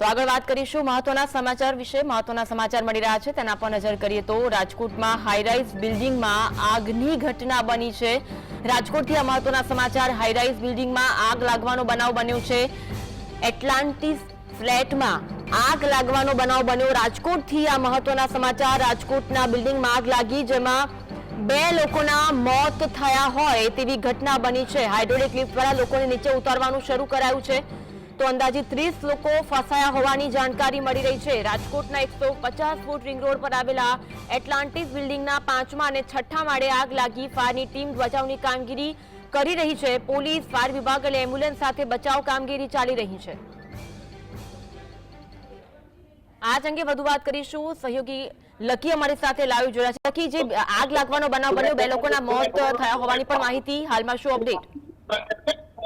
તો આગળ વાત કરીશું મહત્વના સમાચાર વિશે. મહત્વના સમાચાર મળી રહ્યા છે. તેના પર નજર કરીએ તો રાજકોટમાં હાઈરાઇઝ બિલ્ડિંગમાં આગની ઘટના બની છે. રાજકોટથી આ મહત્વના સમાચાર હાઈરાઇઝ બિલ્ડિંગમાં આગ લાગવાનો બનાવ બન્યો છે. એટલાન્ટિસ ફ્લેટમાં આગ લાગવાનો બનાવ બન્યો. રાજકોટથી આ મહત્વના સમાચાર, રાજકોટના બિલ્ડિંગમાં આગ લાગી જેમાં બે લોકોના મોત થયા હોય તેવી ઘટના બની છે. હાઇડ્રોલિક લિફ્ટ દ્વારા લોકોને નીચે ઉતારવાનું શરૂ કરાયું છે. તો અંદાજે ત્રીસ લોકો ફસાયા હોવાની જાણકારી મળી રહી છે. રાજકોટના એકસો ફૂટ રિંગ રોડ પર આવેલા એટલાન્ટિસ બિલ્ડિંગના પાંચમા અને છઠ્ઠા માળે આગ લાગી ફાયરની ટીમ બચાવની કામગીરી કરી રહી છે. પોલીસ, ફાયર વિભાગ અને એમ્બ્યુલન્સ સાથે બચાવ કામગીરી ચાલી રહી છે. આજ અંગે વધુ વાત કરીશું. સહયોગી લકી અમારી સાથે લાઈવ જોડાયા છે. લકી, જે આગ લાગવાનો બનાવ બન્યો, બે લોકોના મોત થયા હોવાની પણ માહિતી. હાલમાં શું અપડેટ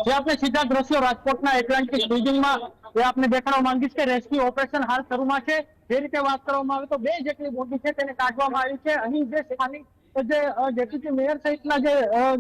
જે આપણે સીધા દ્રશ્યો રાજકોટના એટલાન્ટિક બિલ્ડિંગમાં એ આપણે દેખાડવા માંગીશ કે રેસ્ક્યુ ઓપરેશન હાલ શરૂમાં છે. જે રીતે વાત કરવામાં આવે તો બે જેટલી બોટી છે તેને કાઢવામાં આવી છે. અહીં જે સ્થાનિક જે ડેપ્યુટી મેયર સહિતના જે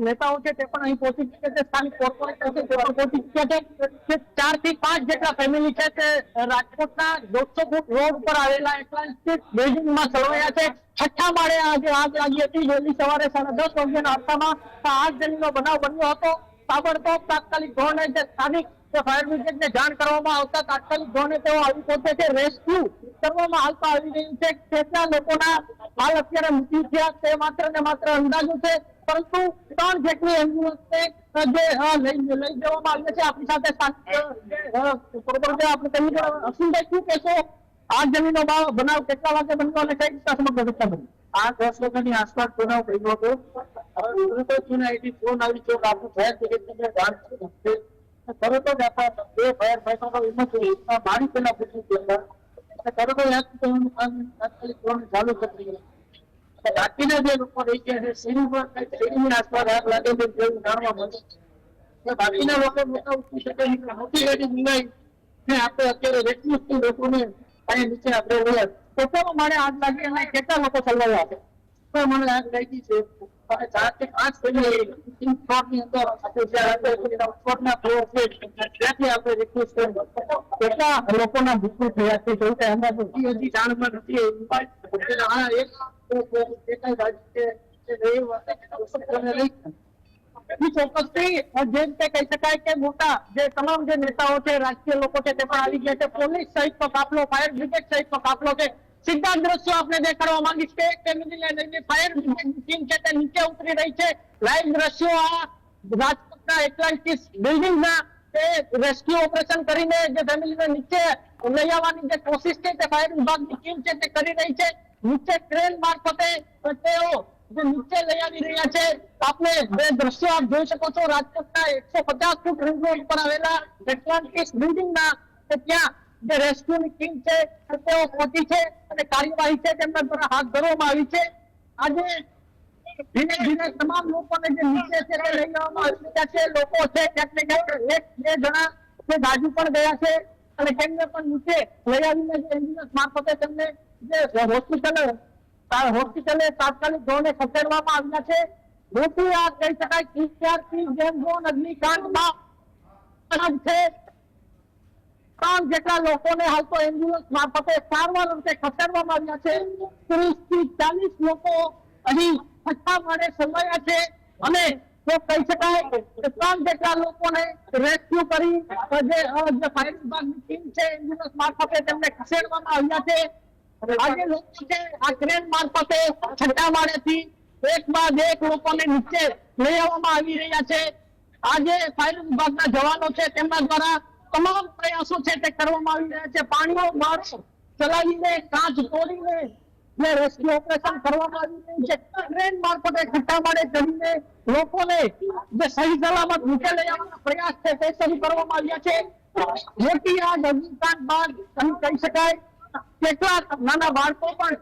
નેતાઓ છે તે પણ અહીં પહોંચી ચૂક્યા છે. સ્થાનિક કોર્પોરેટર પહોંચી ચૂક્યા છે. કે ચારથી પાંચ જેટલા ફેમિલી છે તે રાજકોટના દોઢસો ફૂટ રોડ પર આવેલા એટલાન્ટિક બિલ્ડિંગમાં સળવાયા છે. છઠ્ઠા માળે આજે આગ લાગી હતી. વહેલી સવારે સાડા દસ વાગ્યાના અરસામાં આ આગ જમીનનો બનાવ બન્યો હતો. તાબડતોબ તાત્કાલિક ધોરણે જે સ્થાનિક ફાયર બ્રિગેડને જાણ કરવામાં આવતા તાત્કાલિક ધોરણે તેઓ આવી પહોંચે છે રેસ્ક્યુ કરવામાં હાલમાં આવી રહ્યું છે. કેટલા લોકોના હાલ અત્યારે મૃત્યુ થયા તે માત્ર ને માત્ર અંદાજો છે. પરંતુ ત્રણ જેટલી એમ્બ્યુલન્સને જે લઈ લઈ જવામાં આવી છે. આપણી સાથે આપણે શું કહેશો? આ જમીનો બનાવ કેટલા વાગે બનતો અને કઈ સમગ્ર ઘટના બની? આ દસ વાગ્યાની આસપાસ બનાવ બન્યો હતો. ચાલુ કરી દીધું. બાકીના જે લોકો રહી ગયા આસપાસ આગ લાગે છે તેવું જાણવા મળ્યું. કે બાકીના મોટા ઉઠી શકે મોટી ગાડી ને આપણે અત્યારે રેસ્ક્યુ લોકોને અહીંયા નીચે આપણે રહ્યા કેટલા માળે આગ લાગી અને કેટલા લોકો સલવાયા છે પણ મને આગ લાગી છે લોકોના મૃત્યુ થયા છે જોયું કે અંદાજો હજી હજી જાણમાં નથી ઈ ચોક્કસથી જે રીતે કહી શકાય કે મોટા જે તમામ જે નેતાઓ છે, રાજકીય લોકો છે તે પણ આવી ગયા છે. પોલીસ સહિતનો કાફલો, ફાયર બ્રિગેડ સહિતનો કાફલો છે. સીધા દ્રશ્યો આપણે દેખાડવા માંગીશ કે લઈને ફાયર બ્રિગેડની ટીમ છે તે નીચે ઉતરી રહી છે. લાઈવ દ્રશ્યો આ રાજકોટના એટલાન્ટિસ બિલ્ડિંગના તે રેસ્ક્યુ ઓપરેશન કરીને જે ફેમિલીને નીચે લઈ આવવાની જે કોશિશ છે તે ફાયર વિભાગની ટીમ છે તે કરી રહી છે. નીચે ટ્રેન મારફતે તેઓ નીચે લઈ આવી રહ્યા છે, આપને બે દ્રશ્યો આપ જોઈ શકો છો. રાજકોટના એકસો પચાસ ફૂટ રિંગ રોડ પર આવેલા એટલાન્ટિસ બિલ્ડિંગના કે ત્યાં જે રેસ્ક્યુની ટીમ છે તેઓ પહોંચી છે અને કાર્યવાહી છે તેમના દ્વારા હાથ ધરવામાં આવી છે. આજે ધીમે ધીમે તમામ લોકોને જે નીચે છે તે લઈ જવામાં આવી રહ્યા છે. લોકો છે, ક્યાંક ને ક્યાંક એક, બે જણા જે બાજુ પણ ગયા છે અને તેમને પણ નીચે લઈ આવીને એમ્બ્યુલન્સ મારફતે તેમને જે હોસ્પિટલ હોસ્પિટલે તાત્કાલિક ધોરણે ખસેડવામાં આવ્યા છે. મોટી આ કહી શકાય કિસ્યારથી જેમ ઝોન અગ્નિકાંડમાં છે. જેટલા લોકોને હાલ તો એમ્બ્યુલન્સ મારફતે સારવાર અર્થે ખસેડવામાં આવ્યા છે. ત્રીસથી ચાલીસ લોકો અહીં છઠ્ઠા માટે સમાયા છે. અને તો કહી શકાય કે ત્રણ જેટલા લોકોને રેસ્ક્યુ કરી જે ફાયર વિભાગની ટીમ છે એમ્બ્યુલન્સ મારફતે તેમને ખસેડવામાં આવ્યા છે. આજે લોકો છે આ ક્રેન મારફતે છઠ્ઠા માળેથી એક બાદ એક લોકોને નીચે લઈ આવવામાં આવી રહ્યા છે. આજે ફાયર વિભાગના જવાનો છે તેમના દ્વારા તમામ પ્રયાસો છે તે કરવામાં આવી રહ્યા છે. પાણીનો મારો ચલાવીને કાચ તોડીને જે રેસ્ક્યુ ઓપરેશન કરવામાં આવી રહ્યું છે ટ્રેન મારફતે ખટ્ટા માળે ચડીને લોકોને જે સહી સલામત નીચે લઈ આવવાના પ્રયાસ છે તે શરૂ કરવામાં આવ્યા છે. મોટી આ અગ્નિકાંડ બાદ કહી શકાય કેટલાક નાના બાળકો પણ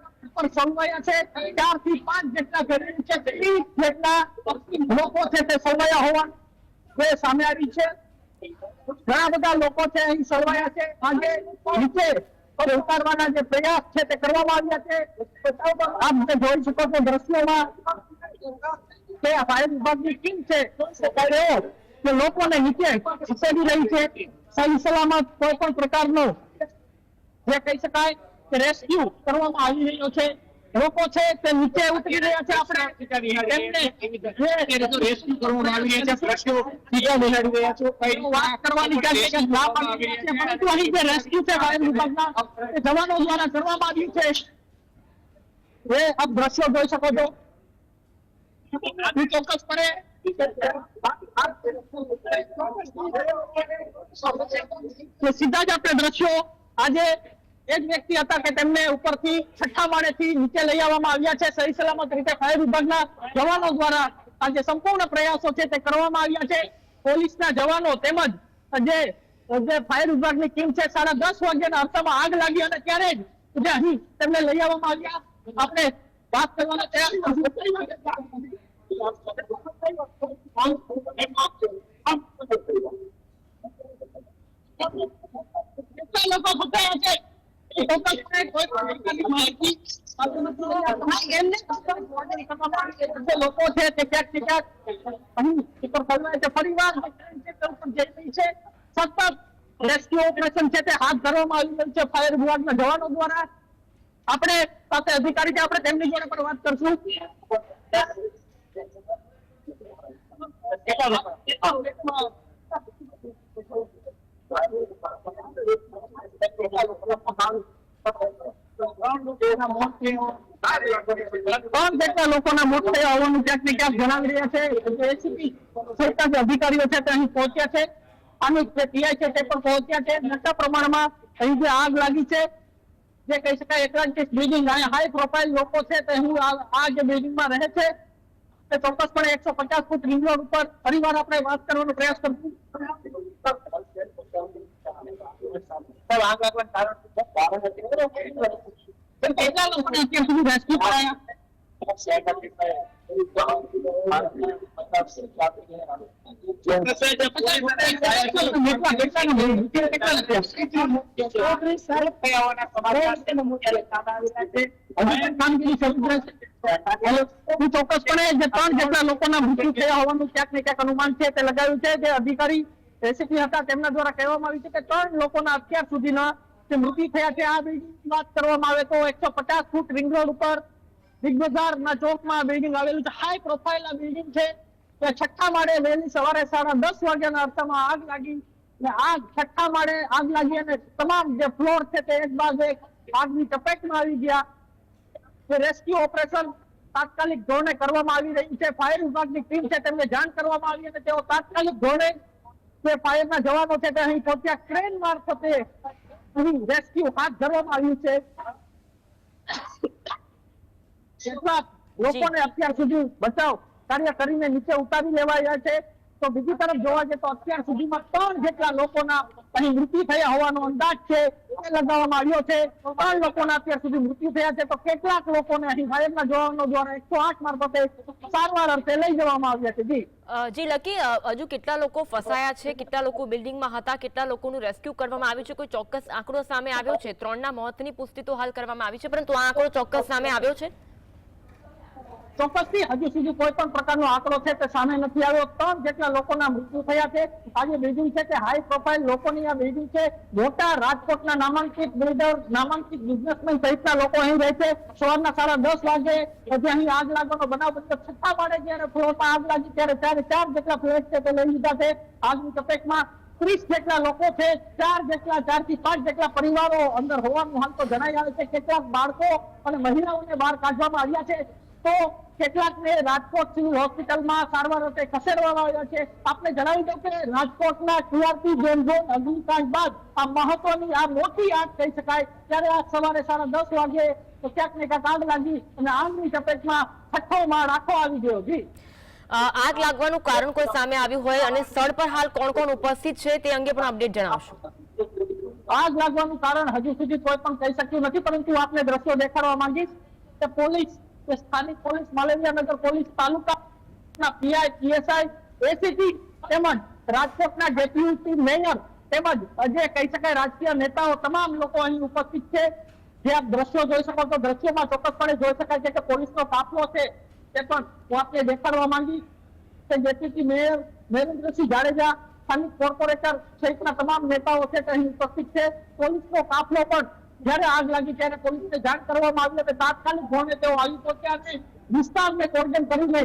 તે પ્રયાસ છે તે કરવામાં આવ્યા છે. આપ જોઈ શકો છો દ્રશ્યોમાં આ ફાયર વિભાગની ટીમ છે તેઓ લોકોને નીચે ખસેડી રહી છે. સહી સલામત કોઈ પણ પ્રકારનો જે કહી શકાય કે રેસ્ક્યુ કરવામાં આવી રહ્યો છે. લોકો છે તે નીચે ઉતરી રહ્યા છે આપણે. રેસ્ક્યુ કરવામાં આવી રહ્યા છે, પ્રશ્નો બીજા નિહાળી રહ્યા છો. વાત કરવાની છે પરંતુ અહીં જે રેસ્ક્યુ છે ફાયર વિભાગના જવાનો દ્વારા કરવામાં આવ્યું છે. એ આપ દ્રશ્યો જોઈ શકો છો. ચોક્કસપણે સીધા જ આપણે દ્રશ્યો આજે એક વ્યક્તિ હતા કે તેમને ઉપરથી છઠ્ઠા માળેથી નીચે લઈ આવવામાં આવ્યા છે. સહી સલામત રીતે ફાયર વિભાગના જવાનો દ્વારા આજે સંપૂર્ણ પ્રયાસો છે તે કરવામાં આવ્યા છે. પોલીસના જવાનો તેમજ જે જે ફાયર વિભાગની ટીમ છે, સાડા દસ વાગ્યાના અરસામાં આગ લાગી અને ત્યારે જ જે અહીં તેમને લઈ આવવામાં આવ્યા. આપણે વાત કરવાનો તૈયાર લોકો ફસાયા છે? લોકો છે તે ઓપરેશન છે તે હાથ ધરવામાં આવી રહ્યું છે ફાયર વિભાગના જવાનો દ્વારા આપણે સાથે અધિકારી છે આપણે તેમની જોડે પણ વાત કરશું ત્રણ જેટલા લોકોના મોત થયા હોવાનું ક્યાંક ને ક્યાંક જણાવી રહ્યા છે જે ACP સરકાર જે અધિકારીઓ છે તે અહીં પહોંચ્યા છે આની જે પીઆઈ છે તે પણ પહોંચ્યા છે મોટા પ્રમાણમાં અહીં જે આગ લાગી છે જે કહી શકાય એટલાન્ટિસ બિલ્ડિંગ અહીંયા હાઈ પ્રોફાઇલ લોકો છે તે અહીં આ આ જે બિલ્ડિંગમાં રહે છે તે ચોક્કસપણે એકસો પચાસ ફૂટ રિંગ રોડ ઉપર ફરીવાર આપણે વાત કરવાનો પ્રયાસ કરશું પણ કેટલા લોકોને અત્યાર સુધી રેસ્ક્યુ કરાયા કેટલા કેટલા કેટલા હજી પણ કામગીરી શરૂ રહેશે. હું ચોક્કસપણે જે ત્રણ જેટલા લોકોના મૃત્યુ થયા હોવાનું ક્યાંક ને ક્યાંક અનુમાન છે તે લગાવ્યું છે જે અધિકારી રેસીપી હતા, તેમના દ્વારા કહેવામાં આવ્યું છે કે ત્રણ લોકોના અત્યાર સુધીના જે મૃત્યુ થયા છે, આ બિલ્ડિંગની વાત કરવામાં આવે તો એકસો પચાસ ફૂટ રિંગ રોડ ઉપર બિગ બજારના ચોકમાં બિલ્ડિંગ આવેલું છે. હાઈ પ્રોફાઇલ આ બિલ્ડિંગ છે. તે છઠ્ઠા માળે વહેલી સવારે સાડા દસ વાગ્યાના અરસામાં આગ લાગી અને આગ છઠ્ઠા માળે આગ લાગી અને તમામ જે ફ્લોર છે તે એક બાદ એક આગની ચપેટમાં આવી ગયા. રેસ્ક્યુ ઓપરેશન તાત્કાલિક ધોરણે કરવામાં આવી રહ્યું છે. ફાયર વિભાગની ટીમ છે, તેમને જાણ કરવામાં આવી અને તેઓ તાત્કાલિક ધોરણે જે ફાયરના જવાનો છે તે અહીં પહોંચ્યા ક્રેન મારફતે અહીં રેસ્ક્યુ હાથ ધરવામાં આવ્યું છે. કેટલાક લોકોને અત્યાર સુધી બચાવ કાર્ય કરીને નીચે ઉતારી લેવાયા છે. તો બીજી તરફ જોવા જઈએ તો અત્યાર સુધીમાં ત્રણ જેટલા લોકોના અહીં મૃત્યુ થયા હોવાનો અંદાજ છે એ લગાવવામાં આવ્યો છે. ત્રણ લોકોના અત્યાર સુધી મૃત્યુ થયા છે. તો કેટલાક લોકોને અહીં ફાયરના જવાનો દ્વારા એકસો આઠ મારફતે સારવાર અર્થે લઈ જવામાં આવ્યા છે. જી. જી, લકી હજુ કેટલા લોકો ફસાયા છે? કેટલા લોકો બિલ્ડિંગમાં હતા? કેટલા લોકોનું રેસ્ક્યુ કરવામાં આવ્યું છે? કોઈ ચોક્કસ આંકડો સામે આવ્યો છે? ત્રણના મોતની પુષ્ટિ તો હાલ કરવામાં આવી છે, પરંતુ આ આંકડો ચોક્કસ સામે આવ્યો છે? ચોક્કસથી હજુ સુધી કોઈ પણ પ્રકારનો આંકડો છે તે સામે નથી આવ્યો. ત્રણ જેટલા લોકોના મૃત્યુ થયા છે. આજે બિલ્ડિંગ છે તે હાઈ પ્રોફાઇલ લોકોની આ બિલ્ડિંગ છે, મોટા રાજકોટના નામાંકિત બિલ્ડર નામાંકિત બિઝનેસમેન સહિતના લોકો અહીં રહે છે. સવારના સાડા દસ વાગે પછી અહીં આગ લાગવાનો બનાવ બન્યો. છઠ્ઠા માળે જયારે ફ્લોરમાં આગ લાગી ત્યારે ત્યારે ચાર જેટલા ફ્લેટ છે તે લઈ લીધા છે. આગની તપેટમાં ત્રીસ જેટલા લોકો છે, ચાર જેટલા ચારથી પાંચ જેટલા પરિવારો અંદર હોવાનું હાલ તો જણાઈ આવે છે. કેટલાક બાળકો અને મહિલાઓને બહાર કાઢવામાં આવ્યા છે. તો કેટલાકને રાજકોટ સિવિલ હોસ્પિટલમાં સારવાર અર્થે ખસેડવામાં આવ્યા છે. આપને જણાવી દઉં કે રાજકોટના ટીઆરપી ઝોન ઝોન અગ્નિકાંડ બાદ આ મહત્વની આ મોટી આગ કહી શકાય. ત્યારે આજ સવારે સાડા દસ વાગે તો ક્યાંક ને ક્યાંક આગ લાગી અને આગની ચપેટમાં છઠ્ઠો માળ આખો આવી ગયો. જી. આગ લાગવાનું કારણ કોઈ સામે આવ્યું હોય અને સ્થળ પર હાલ કોણ કોણ ઉપસ્થિત છે તે અંગે પણ અપડેટ જણાવશો. આગ લાગવાનું કારણ હજુ સુધી કોઈ પણ કહી શક્યું નથી પરંતુ આપને દ્રશ્યો દેખાડવા માંગીશ કે પોલીસ કે સ્થાનિક પોલીસ માલવીયાનગર પોલીસ તાલુકાના પીઆઈ પીએસઆઈ એસીપી તેમજ રાજકોટના ડેપ્યુટી મેયર તેમજ જે કહી શકાય રાજકીય નેતાઓ તમામ લોકો અહીં ઉપસ્થિત છે. જે આપ દ્રશ્યો જોઈ શકો તો દ્રશ્યોમાં ચોક્કસપણે જોઈ શકાય છે કે પોલીસનો કાફલો છે તે પણ હું આપને દેખાડવા માંગી કે ડેપ્યુટી મેયર નરેન્દ્રસિંહ જાડેજા, સ્થાનિક કોર્પોરેટર સહિતના તમામ નેતાઓ છે તે અહીં ઉપસ્થિત છે. પોલીસનો કાફલો પણ જ્યારે આગ લાગી ત્યારે પોલીસને જાણ કરવામાં આવી હતી. તાત્કાલિક ધોરણે તેઓ આવી પહોંચ્યા છે. વિસ્તારને કોર્ડન કરીને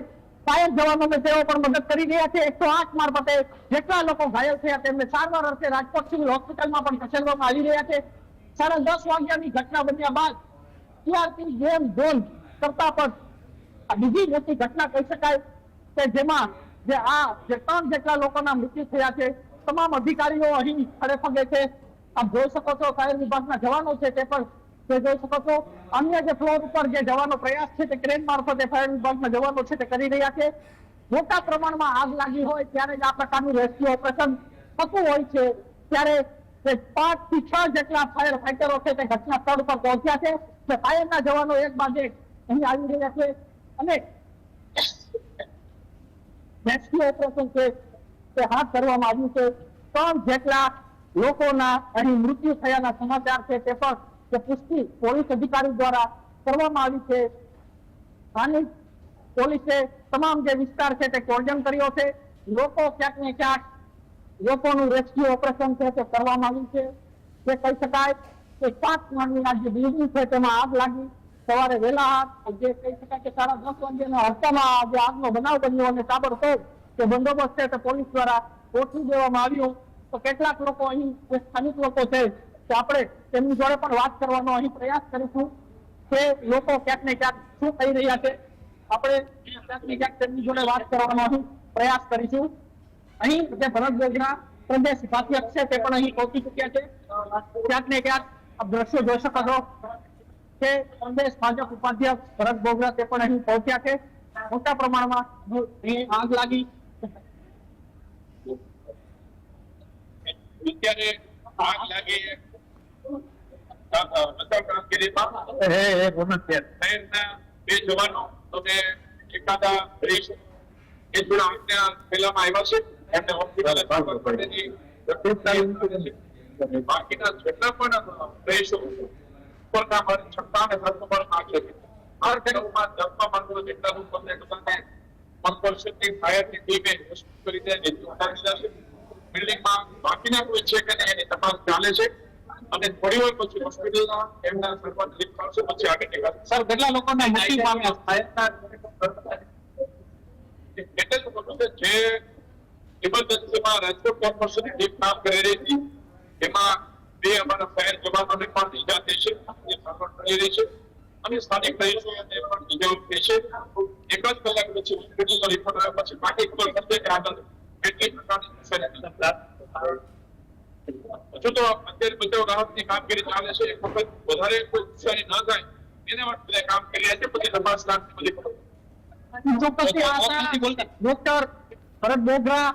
ફાયર જવાનોને તેઓ પણ મદદ કરી રહ્યા છે. એકસો આઠ મારફતે જેટલા લોકો ઘાયલ થયા તેમને સારવાર અર્થે રાજકોટ સિવિલ હોસ્પિટલમાં પણ ખસેડવામાં આવી રહ્યા છે. સાડા દસ વાગ્યાની ઘટના બન્યા બાદ ટીઆરપી ગેમ ઝોન કરતા પણ આ બીજી મોટી ઘટના કહી શકાય કે જેમાં જે આ જે ત્રણ જેટલા લોકોના મૃત્યુ થયા છે. તમામ અધિકારીઓ અહીં ખડે પગે છે. આપ જોઈ શકો છો ફાયર વિભાગના જવાનો છે તે પણ. તે જોઈ શકો છો. અન્ય જે ફ્લોર ઉપર જે જવાનો પ્રયાસ છે તે ક્રેન મારફતે ફાયર વિભાગના જવાનો છે તે કરી રહ્યા છે. મોટા પ્રમાણમાં આગ લાગી હોય ત્યારે જ આ પ્રકારનું રેસ્ક્યુ ઓપરેશન થતું હોય છે. ત્યારે પાંચથી છ જેટલા ફાયર ફાઈટરો છે તે ઘટના સ્થળ ઉપર પહોંચ્યા છે. તે ફાયરના જવાનો એક બાદ એક અહીં આવી રહ્યા છે. અને રેસ્ક્યુ ઓપરેશન છે તે હાથ ધરવામાં આવ્યું છે. ત્રણ જેટલા લોકોના અહીં મૃત્યુ થયાના સમાચાર છે તે પણ તે પુષ્ટિ પોલીસ અધિકારી દ્વારા કરવામાં આવી છે. સ્થાનિક પોલીસે તમામ જે વિસ્તાર છે તે કોર્ડન કર્યો છે. લોકો ક્યાંક ને ક્યાંક લોકોનું રેસ્ક્યુ ઓપરેશન છે તે કરવામાં આવ્યું છે. તે કહી શકાય કે પાંચ માળની જે બિલ્ડિંગ છે તેમાં આગ લાગી. સવારે વહેલા જે કહી શકાય કે સાડા દસ વાગ્યાના હડતામાં જે આગનો બનાવ બન્યો અને તાબડતોબ જે બંદોબસ્ત છે તે પોલીસ દ્વારા ગોઠવી દેવામાં આવ્યો. તો કેટલાક લોકો અહીં સ્થાનિક લોકો છે, તો આપણે તેમની જોડે પણ વાત કરવાનો અહીં પ્રયાસ કરીશું કે લોકો ક્યાંક ને ક્યાંક શું કહી રહ્યા છે, આપણે ક્યાંક તેમની જોડે વાત કરવાનો અહીં પ્રયાસ કરીશું. અહીં જે ભરત યોજના પ્રદેશ ઉપાધ્યક્ષ છે, તે પણ અહીં પહોંચી ચુક્યા છે. ક્યાંક ને ક્યાંક આપ દ્રશ્યો જોઈ શકો છો કે પ્રદેશ ભાજપ ઉપાધ્યક્ષ ભરત ગોગરા તે પણ અહીં પહોંચ્યા છે. મોટા પ્રમાણમાં આગ લાગી અત્યારે આગ લાગી. બચાવ કામગીરીમાં શહેરના બે જવાનો અને એકાદા એ થોડા આવ્યા છે. એમને હોસ્પિટલ બાકીના જેટલા પણ રેસો ઉપરના પર છઠ્ઠા અને નાખે છે. આ દસમા જેટલા ફાયરની ટીમે દીધા છે. બિલ્ડિંગમાં બાકીના કોઈ છે કે નહીં એની તપાસ ચાલે છે. અને થોડી વાર પછી હોસ્પિટલના એમના સર્વર લિફ્ટ કરશે પછી આગળની વાત. સર કેટલા લોકોના મૃત્યુ પામ્યા એટલે જ ઇમરજન્સીમાં રાજકોટ કોર્પોરેશનની ટીમ કામ કરી રહી હતી. એમાં બે અમારા ફાયર જવાનોને પણ ઈજા થઈ છે એ સારવાર કરી રહી છે. અને સ્થાનિક રહીશોને પણ ઈજાઓ થઈ છે. એક જ કલાક પછી હોસ્પિટલનો રિપોર્ટ આવ્યા પછી બાકી કોઈ પડશે આગળ કેટલી પ્રકારની નુકસાની હજુ તો અત્યારે બચાવ રાહતની કામગીરી ચાલે છે એક વખત વધારે કોઈ નુકસાની ન થાય એના માટે બધા કામ કરી રહ્યા છે પછી તપાસ લાગતી બધી ખબર ચોક્કસથી આ હતા ડોક્ટર ભરત બોગરા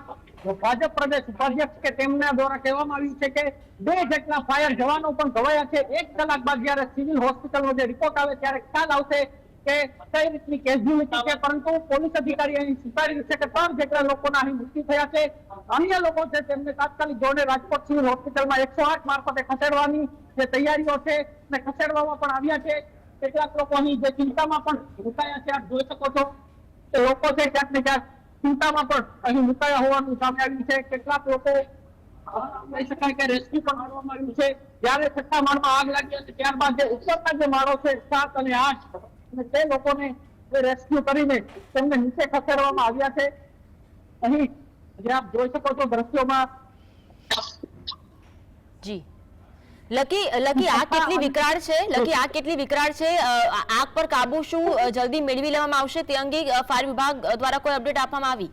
ભાજપ પ્રદેશ ઉપાધ્યક્ષ કે તેમના દ્વારા કહેવામાં આવ્યું છે કે બે જેટલા ફાયર જવાનો પણ ઘવાયા છે. એક કલાક બાદ જ્યારે સિવિલ હોસ્પિટલનો જે રિપોર્ટ આવે ત્યારે ખ્યાલ આવશે કે કઈ રીતની કેઝ્યુલિટી છે? પરંતુ પોલીસ અધિકારી અહીં સ્વીકારી છે કે ત્રણ જેટલા લોકોના અહીં મૃત્યુ થયા છે. અન્ય લોકો છે તેમને તાત્કાલિક જોડે રાજકોટ સિવિલ હોસ્પિટલમાં એકસો આઠ મારફતે ખસેડવાની જે તૈયારીઓ છે ને ખસેડવામાં પણ આવ્યા છે. કેટલાક લોકો અહીં જે ચિંતામાં પણ મુકાયા છે, આપ જોઈ શકો છો કે લોકો છે ક્યાંક ને ક્યાંક ચિંતામાં પણ અહીં મુકાયા હોવાનું સામે આવ્યું છે. કેટલાક લોકો કહી રેસ્ક્યુ પણ કરવામાં આવ્યું છે. જયારે છઠ્ઠા માળમાં આગ લાગી હતી ત્યારબાદ જે ઉપરના જે માળો છે, સાત અને આઠ તે લોકોને રેસ્ક્યુ કરીને તેમને નીચે ખસેડવામાં આવ્યા છે. અહીં જે આપ જોઈ શકો છો દ્રશ્યોમાં જી. લકી લકી આગ કેટલી વિકરાળ છે? લકી આગ કેટલી વિકરાળ છે? આગ પર કાબુ શું જલ્દી મેળવી લેવામાં આવશે? તે અંગે ફાયર વિભાગ દ્વારા કોઈ અપડેટ આપવામાં આવી?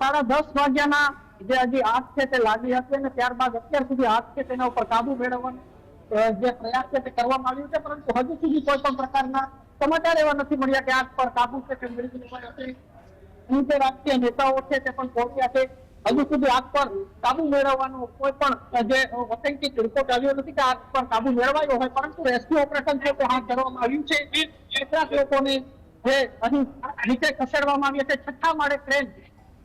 સાડા દસ વાગ્યાના જે હજી આગ છે તે લાગી હતી અને ત્યારબાદ અત્યાર સુધી આગ છે તેના ઉપર કાબુ મેળવવાનો જે પ્રયાસ છે તે કરવામાં આવ્યું છે પરંતુ હજુ સુધી કોઈ પણ પ્રકારના સમાચાર એવા નથી મળ્યા કે આગ પર કાબુ તે છે અહીં જે નેતાઓ છે તે પણ પહોંચ્યા છે. હજુ સુધી આગ પર કાબુ મેળવવાનો કોઈ પણ જે ઓથેન્ટિક રિપોર્ટ આવ્યો નથી કે આગ પર કાબુ મેળવાયો હોય, પરંતુ રેસ્ક્યુ ઓપરેશન છે તે હાથ ધરવામાં આવ્યું છે કેટલાક લોકોને, જે અહીં નીચે ખસેડવામાં આવ્યા છે, છઠ્ઠા માળે ટ્રેન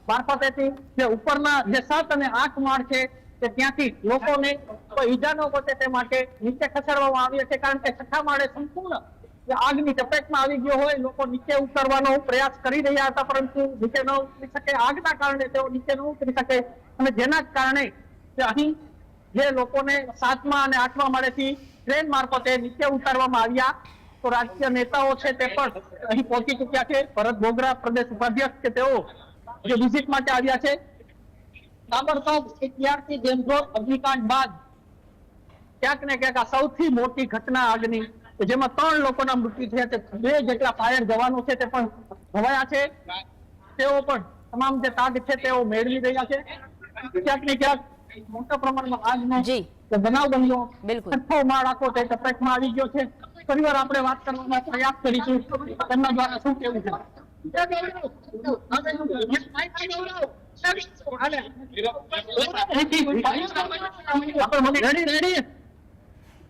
મારફતેથી જે ઉપરના જે સાત અને આઠ માળ છે કે ત્યાંથી લોકોને કોઈ ઈજા ન પહોંચે તે માટે નીચે ખસેડવામાં આવ્યા છે, કારણ કે છઠ્ઠા માળે સંપૂર્ણ જે આગની ચપેટમાં આવી ગયો હોય, લોકો નીચે ઉતરવાનો પ્રયાસ કરી રહ્યા હતા, પરંતુ નીચે ન ઉતરી શકે. આગના કારણે તેઓ નીચે ન ઉતરી શકે. અને જેના કારણે અહીં જે લોકોને સાતમા અને આઠમા માળેથી ટ્રેન મારફતે નીચે ઉતારવામાં આવ્યા, તો રાજકીય નેતાઓ છે તે પણ અહીં પહોંચી ચુક્યા છે. ભરત બોગરા પ્રદેશ ઉપાધ્યક્ષ કે તેઓ જે વિઝિટ માટે આવ્યા છે. અગ્નિકાંડ બાદ ક્યાંક ને ક્યાંક સૌથી મોટી ઘટના આગની કે જેમાં ત્રણ લોકોના મૃત્યુ થયા છે. બે જેટલા ફાયર જવાનો છે તે પણ ઘવાયા છે. તેઓ પણ તમામ જે તાગ છે તેઓ મેળવી રહ્યા છે. ક્યાંક ને ક્યાંક મોટા પ્રમાણમાં આગનો જે. બનાવ બન્યો. બિલકુલ. છઠ્ઠો માળ આખો તે તપેટમાં આવી ગયો છે. ફરીવાર આપણે વાત કરવાનો પ્રયાસ કરીશું. તેમના દ્વારા શું કેવું છે? રેડી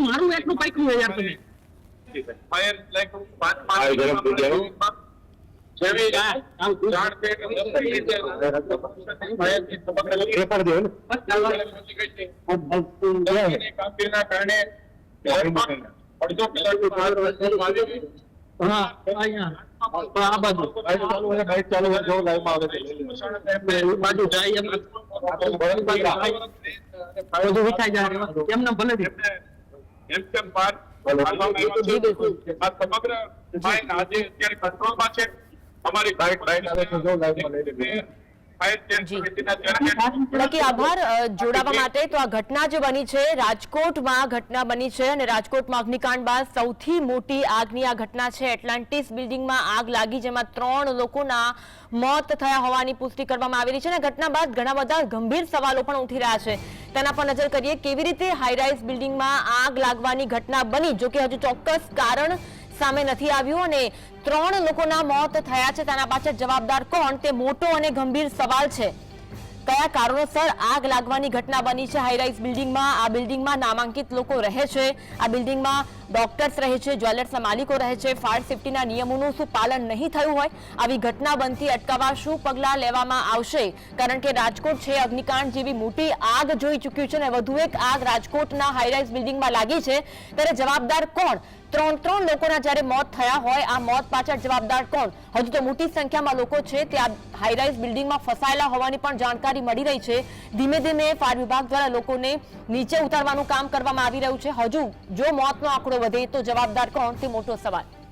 મારું એટલું પાક્યું છે યાર તમે એમને ભલે. એમ તેમ પાર. સમગ્ર આજે અત્યારે કંટ્રોલમાં છે અમારી બાઇક જી. આભાર જોડાવા માટે. તો આ ઘટના જે બની છે રાજકોટમાં ઘટના બની છે અને રાજકોટમાં અગ્નિકાંડ બાદ સૌથી મોટી આગની આ ઘટના છે. એટલાન્ટિસ બિલ્ડિંગમાં આગ લાગી જેમાં ત્રણ લોકોના મોત થયા હોવાની પુષ્ટિ કરવામાં આવેલી છે અને ઘટના બાદ ઘણા બધા ગંભીર સવાલો પણ ઉઠી રહ્યા છે. તેના પર નજર કરીએ કેવી રીતે હાઈરાઇઝ બિલ્ડિંગમાં આગ લાગવાની ઘટના બની જો કે હજુ ચોક્કસ કારણ સામે નથી આવ્યું અને ત્રણ લોકોના મોત થયા છે. તેના પાછળ જવાબદાર કોણ? તે મોટો અને ગંભીર સવાલ છે. કયા કારણોસર આગ લાગવાની ઘટના બની છે? હાઈરાઇઝ બિલ્ડિંગમાં આ બિલ્ડિંગમાં નામાંકિત લોકો રહે છે. આ બિલ્ડિંગમાં ડોક્ટર્સ રહે છે, જ્વેલર્સના માલિકો રહે છે. ફાયર સેફટીના નિયમોનું શું પાલન નહીં થયું હોય? આવી ઘટના બનતી અટકાવવા શું પગલાં લેવામાં આવશે. કારણ કે રાજકોટ છે, અગ્નિકાંડ જેવી મોટી આગ જોઈ ચૂક્યું છે અને વધુ એક આગ રાજકોટના હાઈરાઇઝ બિલ્ડિંગમાં લાગી છે. ત્યારે જવાબદાર કોણ? ત્રણ ત્રણ લોકોના જ્યારે મોત થયા હોય, આ મોત પાછળ જવાબદાર કોણ? હજુ તો મોટી સંખ્યામાં લોકો છે તે આ બિલ્ડિંગમાં ફસાયેલા હોવાની પણ જાણકારી મળી રહી છે. ધીમે ધીમે ફાયર વિભાગ દ્વારા લોકોને નીચે ઉતારવાનું કામ કરવામાં આવી રહ્યું છે. હજુ જો મોતનો આંકડો વધે તો જવાબદાર કોણ તે મોટો સવાલ.